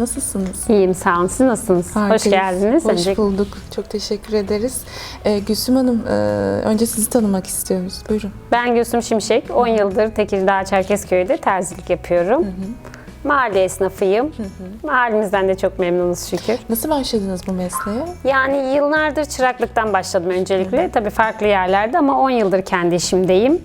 Nasılsınız? İyiyim sağ olun. Siz nasılsınız? Hoş Harikayız. geldiniz. Hoş Önce- bulduk. Çok teşekkür ederiz. Ee, Gülsüm Hanım, e, önce sizi tanımak istiyoruz. Buyurun. Ben Gülsüm Şimşek. 10 yıldır Tekirdağ Çerkezköy'de terzilik yapıyorum. Mahalle esnafıyım. Mahallemizden de çok memnunuz şükür. Nasıl başladınız bu mesleğe? Yani yıllardır çıraklıktan başladım öncelikle. Tabii farklı yerlerde ama 10 yıldır kendi işimdeyim.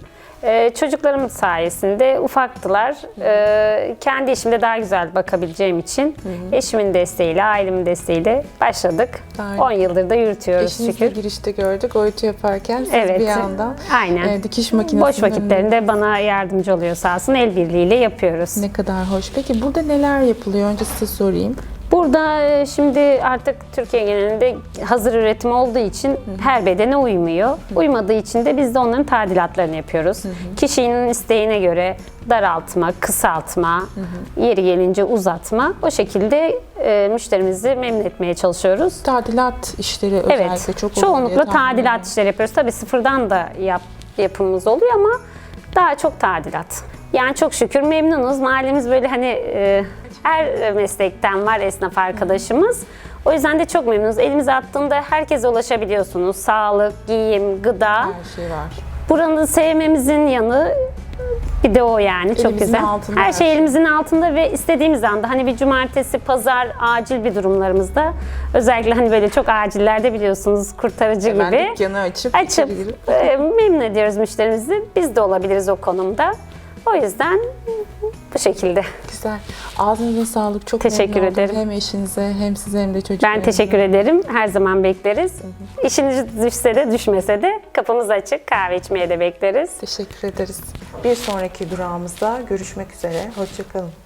Ee, çocuklarım sayesinde ufaktılar. Ee, kendi işimde daha güzel bakabileceğim için eşimin desteğiyle, ailemin desteğiyle başladık. Harika. 10 yıldır da yürütüyoruz Eşinizle şükür. girişte gördük. Oytu yaparken siz Evet. bir yandan Aynen. e, dikiş makinesinden... Boş vakitlerinde bana yardımcı oluyor sağ olsun. El birliğiyle yapıyoruz. Ne kadar hoş. Peki burada neler yapılıyor? Önce size sorayım. Burada e, şimdi artık Türkiye genelinde hazır üretim olduğu için her bedene uymuyor. Uymadığı için de biz de onların tadilatlarını yapıyoruz. Kişinin isteğine göre daraltma, kısaltma, yeri gelince uzatma. O şekilde e, müşterimizi memnun etmeye çalışıyoruz. Tadilat işleri özellikle Evet, çok oluyor diye çoğunlukla tahmin ediyorum. tadilat işleri yapıyoruz. Tabii sıfırdan da yap, yapımımız oluyor ama daha çok tadilat. Yani çok şükür memnunuz. Mahallemiz böyle hani e, her meslekten var esnaf arkadaşımız. O yüzden de çok memnunuz. Elimize attığında herkese ulaşabiliyorsunuz. Sağlık, giyim, gıda. Her şey var. Buranın sevmemizin yanı bir de o yani çok Elimizin güzel. altında her şey şey. elimizin altında ve istediğimiz anda hani bir cumartesi, pazar acil bir durumlarımızda özellikle hani böyle çok acillerde biliyorsunuz kurtarıcı Hemen gibi dükkanı açıp, açıp içeri girip e, memnun ediyoruz müşterimizi. Biz de olabiliriz o konumda. O yüzden bu şekilde. Güzel. Ağzınıza sağlık. Çok Teşekkür memnun oldum. ederim. Hem eşinize hem size hem de çocuklarınıza. Ben teşekkür ederim. Her zaman bekleriz. İşiniz düşse de düşmese de kapımız açık. Kahve içmeye de bekleriz. Teşekkür ederiz. Bir sonraki durağımızda görüşmek üzere. Hoşçakalın.